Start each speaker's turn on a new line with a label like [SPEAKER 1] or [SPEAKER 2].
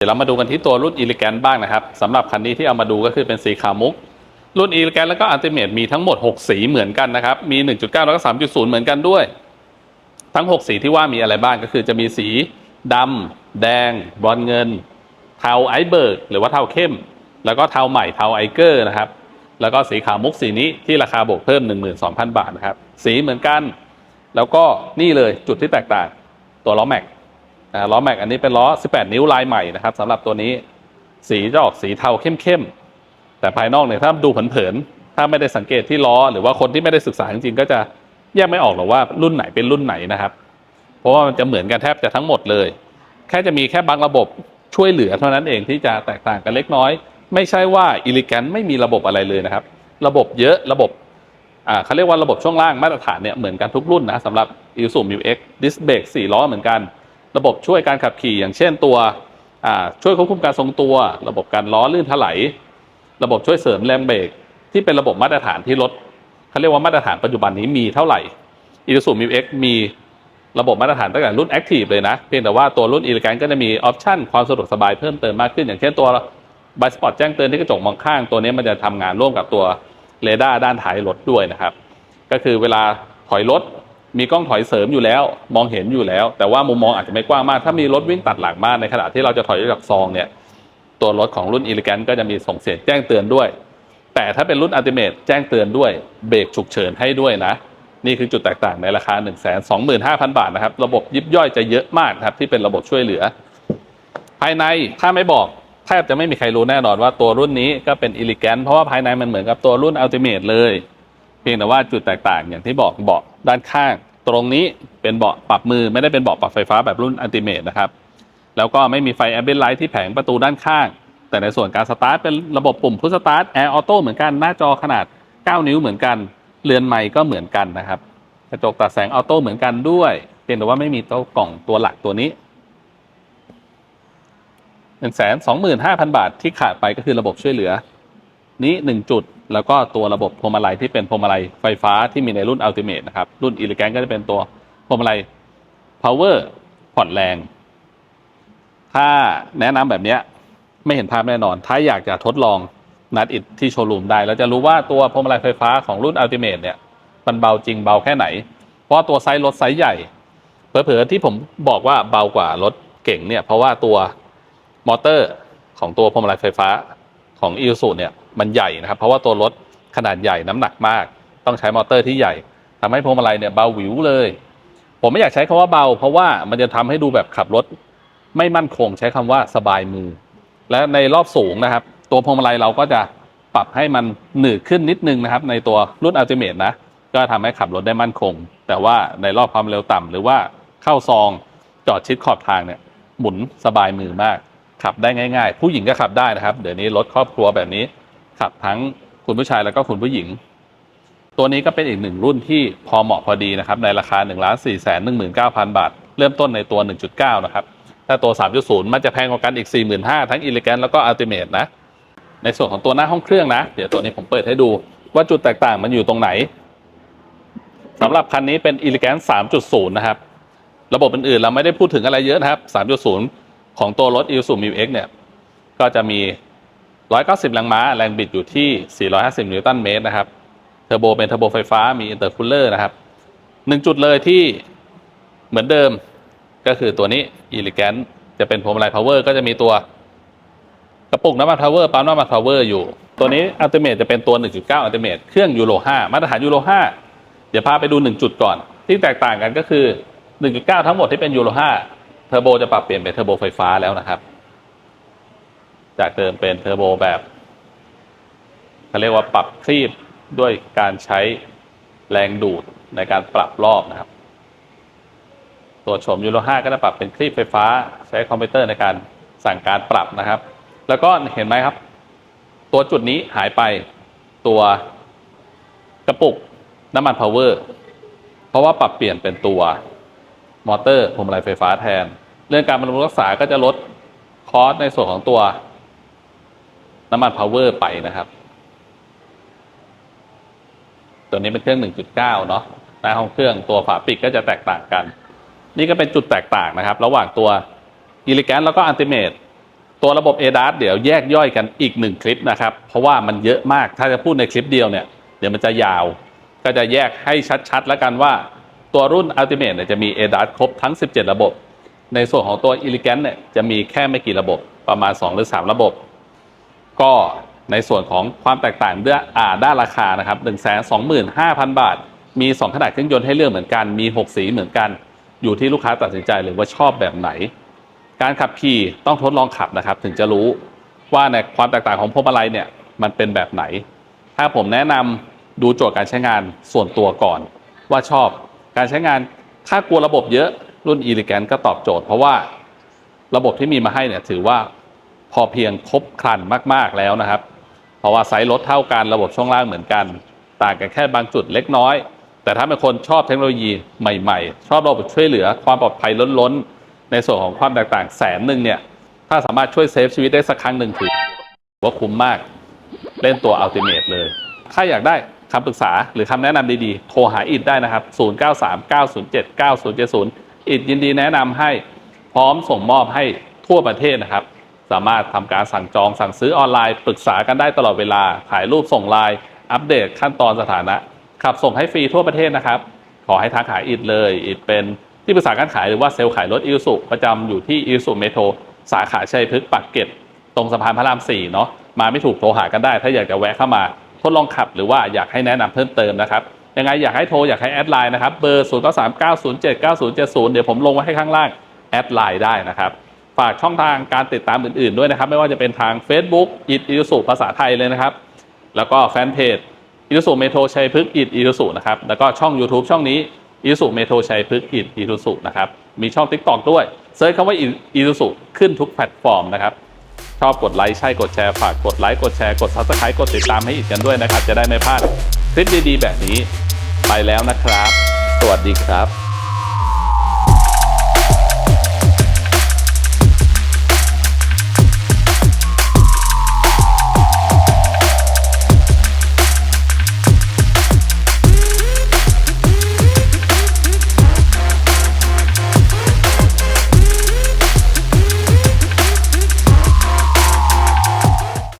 [SPEAKER 1] เดี๋ยวเรามาดูกันที่ตัวรุ่น e l e g a n t บ้างนะครับสำหรับคันนี้ที่เอามาดูก็คือเป็นสีขาวมุก รุ่น e l e g a n t แล้วก็ Ultimate มีทั้งหมด 6 สีเหมือนกันนะครับ มี 1.9 แล้วก็ 3.0 เหมือนกันด้วย ทั้ง 6 สีที่ว่ามีอะไรบ้างก็คือจะมีสีดำแดง บอนเงิน เทาไอเบิร์กหรือว่าเทาเข้ม แล้วก็เทาใหม่เทาไอเกอร์นะครับ แล้วก็สีขาวมุกสีนี้ที่ราคาบวกเพิ่ม 12,000 บาทนะครับสีเหมือนกัน แล้วก็นี่เลยจุดที่แตกต่างตัวล้อแม็ก นะล้อแม็กอันนี้เป็นล้อ 18 นิ้วลายใหม่นะครับสำหรับตัวนี้สีจะออกสีเทาเข้มๆแต่ภายนอกเนี่ยถ้าดูเผินๆถ้าไม่ได้สังเกตที่ล้อ หรือว่าคนที่ไม่ได้ศึกษาจริงๆก็จะแยกไม่ออกหรอกว่ารุ่นไหนเป็นรุ่นไหนนะครับ เพราะว่ามันจะเหมือนกันแทบจะทั้งหมดเลย แค่จะมีแค่บางระบบช่วยเหลือเท่านั้นเองที่จะแตกต่างกันเล็กน้อย ไม่ใช่ว่าอิลิแกนไม่มีระบบอะไรเลยนะครับ ระบบเยอะระบบอ่าเขาเรียกว่าระบบช่วงล่างมาตรฐานเนี่ยเหมือนกันทุกรุ่นนะสำหรับ i s u m u x ดิสเบรก4ล้อเหมือนกัน ระบบช่วยการขับขี่ อย่างเช่นตัวช่วยควบคุมการทรงตัว ระบบการล้อลื่นถลายระบบช่วยเสริมแรงเบรกที่เป็นระบบมาตรฐานที่รถเขาเรียกว่ามาตรฐานปัจจุบันนี้มีเท่าไหร่ i s u m u x มีระบบมาตรฐานตั้งแต่รุ่น Active เลยนะ เพียงแต่ว่าตัวรุ่น e l e g a n t ก็จะมีออปชันความสะดวกสบายเพิ่มเติมมากขึ้น อย่างเช่นตัว b ายสปอร์ตแจ้งเตือนที่กระจกมองข้างตัวนี้มันจะทำงานร่วมกับตัวเรดาร์ด้านท้ายรถด้วยนะครับ ก็คือเวลาถอยรถ มีกล้องถอยเสริมอยู่แล้ว มองเห็นอยู่แล้ว แต่ว่ามุมมองอาจจะไม่กว้างมาก ถ้ามีรถวิ่งตัดหลังมากในขณะที่เราจะถอยจากซองเนี่ย ตัวรถของรุ่น e l e g a n t ก็จะมีส่งเสียงแจ้งเตือนด้วย แต่ถ้าเป็นรุ่น Ultimate แจ้งเตือนด้วยเบรกฉุกเฉินให้ด้วยนะ นี่คือจุดแตกต่างในราคา 1 2 5 0 0 0 บาทนะครับ ระบบยิบย่อยจะเยอะมากครับที่เป็นระบบช่วยเหลือ ภายในถ้าไม่บอกแทบจะไม่มีใครรู้แน่นอนว่าตัวรุ่นนี้ก็เป็น e l e g a n t เพราะว่าภายในมันเหมือนกับตัวรุ่น Ultimate เลย เพียงแต่ว่าจุดแตกต่างอย่างที่บอกเบาะด้านข้าง ตรงนี้เป็นเบาะปรับมือไม่ได้เป็นเบาะปรับไฟฟ้าแบบรุ่น Ultimate นะครับ แล้วก็ไม่มีไฟ ambient light ที่แผงประตูด้านข้าง แต่ในส่วนการสตาร์ทเป็นระบบปุ่มพุชสตาร์ทแอร์ออโต้เหมือนกันหน้าจอขนาด 9 นิ้วเหมือนกันเรือนไม้ก็เหมือนกันนะครับกระจกตัดแสงออโต้เหมือนกันด้วยเพียงแต่ว่าไม่มีตัวกล่องตัวหลักตัวนี้หนึ่งแสนสองหมื่นห้าพันบาทที่ขาดไปก็คือระบบช่วยเหลือ นี้หนึ่งจุด แล้วก็ตัวระบบพวงมาลัยที่เป็นพวงมาลัยไฟฟ้าที่มีในรุ่น Ultimate นะครับ รุ่น e l e g a n t ก็จะเป็นตัวพวงมาลัย Power ผ่อนแรง ถ้าแนะนำแบบนี้ไม่เห็นภาพแน่นอน ถ้าอยากจะทดลองนัดอิดที่โชว์รูมได้ แล้วจะรู้ว่าตัวพวงมาลัยไฟฟ้าของรุ่น Ultimate เนี่ยมันเบาจริงเบาแค่ไหน เพราะตัวไซส์รถไซส์ใหญ่เผลอๆที่ผมบอกว่าเบากว่ารถเก่งเนี่ยเพราะว่าตัวมอเตอร์ของตัวพวงมาลัยไฟฟ้าของอี u ูเนี่ย มันใหญ่นะครับ เพราะว่าตัวรถขนาดใหญ่น้ำหนักมาก ต้องใช้มอเตอร์ที่ใหญ่ทำให้พวงมาลัยเนี่ยเบาหวิวเลย ผมไม่อยากใช้คำว่าเบา เพราะว่ามันจะทำให้ดูแบบขับรถ ไม่มั่นคงใช้คำว่าสบายมือ และในรอบสูงนะครับ ตัวพวงมาลัยเราก็จะปรับให้มันหนืดขึ้นนิดนึงนะครับ ในตัวรุ่น Ultimate นะก็ทำให้ขับรถได้มั่นคง แต่ว่าในรอบความเร็วต่ำหรือว่าเข้าซองจอดชิดขอบทางเนี่ยหมุนสบายมือมาก ขับได้ง่าย ๆ ผู้หญิงก็ขับได้นะครับ เดี๋ยวนี้รถครอบครัวแบบนี้ ขับทั้งคุณผู้ชายแล้วก็คุณผู้หญิง ตัวนี้ก็เป็นอีกหนึ่งรุ่นที่พอเหมาะพอดีนะครับ ในราคา1นึ่งล้านสี่แสนหนึ่งหมื่นเก้าพันบาท เริ่มต้นในตัว 1.9 นะครับ ถ้าตัว 3.0 มันจะแพงกว่ากันอีก 45,000 ทั้ง Elegant แล้วก็ Ultimate นะ ในส่วนของตัวหน้าห้องเครื่องนะ เดี๋ยวตัวนี้ผมเปิดให้ดูว่าจุดแตกต่างมันอยู่ตรงไหนสำหรับคันนี้เป็น Elegant 3.0 นะครับ ระบบอื่นๆ เราไม่ได้พูดถึงอะไรเยอะนะครับ 3.0 ของตัวรถ Isuzu Mu X เนี่ย ก็จะมี 190 แรงม้า แรงบิดอยู่ที่ 450 นิวตันเมตรนะครับ เทอร์โบเป็นเทอร์โบไฟฟ้า มีอินเตอร์คูลเลอร์นะครับหนึ่งจุดเลยที่เหมือนเดิมก็คือตัวนี้ Elegant จะเป็นพวงมาลัย power ก็จะมีตัวกระปุกน้ำมัน power ปั๊มน้ำมัน power อยู่ ตัวนี้ Ultimate จะเป็นตัว 1.9 Ultimate เครื่องยูโร 5 มาตรฐานยูโร 5 เดี๋ยวพาไปดู 1 จุดก่อน ที่แตกต่างกันก็คือ 1.9 ทั้งหมดที่เป็นยูโร 5 เทอร์โบจะปรับเปลี่ยนเป็นเทอร์โบไฟฟ้าแล้วนะครับ จากเดิมเป็นเทอร์โบแบบเขาเรียกว่าปรับคลีบด้วยการใช้แรงดูดในการปรับรอบนะครับ ตัวโฉมยูโร5ก็จะปรับเป็นคลีบไฟฟ้าใช้คอมพิวเตอร์ในการสั่งการปรับนะครับ แล้วก็เห็นไหมครับ ตัวจุดนี้หายไปตัวกระปุกน้ำมันพาวเวอร์เพราะว่าปรับเปลี่ยนเป็นตัวมอเตอร์พวงมาลัยไฟฟ้าแทน เรื่องการบำรุงรักษาก็จะลดคอสในส่วนของตัว น้ำมันพาวเวอร์ไปนะครับ ตัวนี้เป็นเครื่อง 1.9 เนาะหน้าห้องเครื่องตัวฝาปิดก็จะแตกต่างกัน นี่ก็เป็นจุดแตกต่างนะครับ ระหว่างตัว e l e g a n t แล้วก็ Ultimate ตัวระบบ ADAS เดี๋ยวแยกย่อยกันอีกหนึ่งคลิปนะครับ เพราะว่ามันเยอะมากถ้าจะพูดในคลิปเดียวเนี่ย เดี๋ยวมันจะยาว ก็จะแยกให้ชัดๆ แล้วกันว่าตัวรุ่น Ultimate เนี่ยจะมี ADAS ครบทั้ง 17 ระบบ ในส่วนของตัว Elegant เนี่ยจะมีแค่ไม่กี่ระบบประมาณ 2 หรือ 3 ระบบ ก็ในส่วนของความแตกต่างด้านอ่าด้านราคานะครับ 1 2 5 0 0 0 บาท มี 2 ขนาดเครื่องยนต์ให้เลือกเหมือนกัน มี 6 สีเหมือนกัน อยู่ที่ลูกค้าตัดสินใจเลยว่าชอบแบบไหน การขับขี่ต้องทดลองขับนะครับ ถึงจะรู้ว่าในความแตกต่างของพวงมาลัยเนี่ยมันเป็นแบบไหน ถ้าผมแนะนำดูโจทย์การใช้งานส่วนตัวก่อน ว่าชอบการใช้งานถ้ากลัวระบบเยอะรุ่น e l e g a n t ก็ตอบโจทย์ เพราะว่าระบบที่มีมาให้เนี่ยถือว่า พอเพียงครบครันมาก ๆแล้วนะครับ เพราะว่าไซส์รถเท่ากันระบบช่วงล่างเหมือนกัน ต่างกันแค่บางจุดเล็กน้อย แต่ถ้าเป็นคนชอบเทคโนโลยีใหม่ ๆ ชอบระบบช่วยเหลือความปลอดภัยล้นๆ ในส่วนของความแตกต่างแสนหนึ่งเนี่ยถ้าสามารถช่วยเซฟชีวิตได้สักครั้งหนึ่งถือว่าคุ้มมากเล่นตัว Ultimate เลย ถ้าอยากได้คำปรึกษาหรือคำแนะนำดีๆ โทรหาอิดได้นะครับ 0939079070 อิดยินดีแนะนำให้พร้อมส่งมอบให้ทั่วประเทศนะครับ สามารถทำการสั่งจองสั่งซื้อออนไลน์ ปรึกษากันได้ตลอดเวลา ถ่ายรูปส่งไลน์ อัปเดตขั้นตอนสถานะ ขับส่งให้ฟรีทั่วประเทศนะครับ ขอให้ทักหาอิดเลย อิดเป็นที่ปรึกษาการขายหรือว่าเซลล์ขายรถอิ s u ประจำอยู่ที่อิ s u เมโทรสาขาชัยพฤกษ์ปากเกร็ดตรงสะพานพระราม4เนาะ มาไม่ถูกโทรหากันได้ ถ้าอยากจะแวะเข้ามาทดลองขับหรือว่าอยากให้แนะนำเพิ่มเติมนะครับ ยังไงอยากให้โทรอยากให้แอดไลน์นะครับ เบอร์ 0 9 3 9 0 7 9 0 7 0 เดี๋ยวผมลงไว้ให้ข้างล่าง แอดไลน์ได้นะครับ ฝากช่องทางการติดตามอื่น ๆ ด้วยนะครับ ไม่ว่าจะเป็นทาง Facebook อิดอิรุสุภาษาไทยเลยนะครับ แล้วก็แฟนเพจอิรุสุเมโทรชัยพฤกษ์อิดอิรุสุนะครับแล้วก็ช่อง YouTube ช่องนี้อิรุสุเมโทรชัยพฤกษ์อิดอิรุสุนะครับมีช่อง TikTok ด้วยเซิร์ชคำว่าอิรุสุขึ้นทุกแพลตฟอร์มนะครับชอบกดไลค์ใช่กดแชร์ฝากกดไลค์กดแชร์กด subscribe กดติดตามให้อีกกันด้วยนะครับ จะได้ไม่พลาดคลิปดีๆ แบบนี้ ไปแล้วนะครับ สวัสดีครับ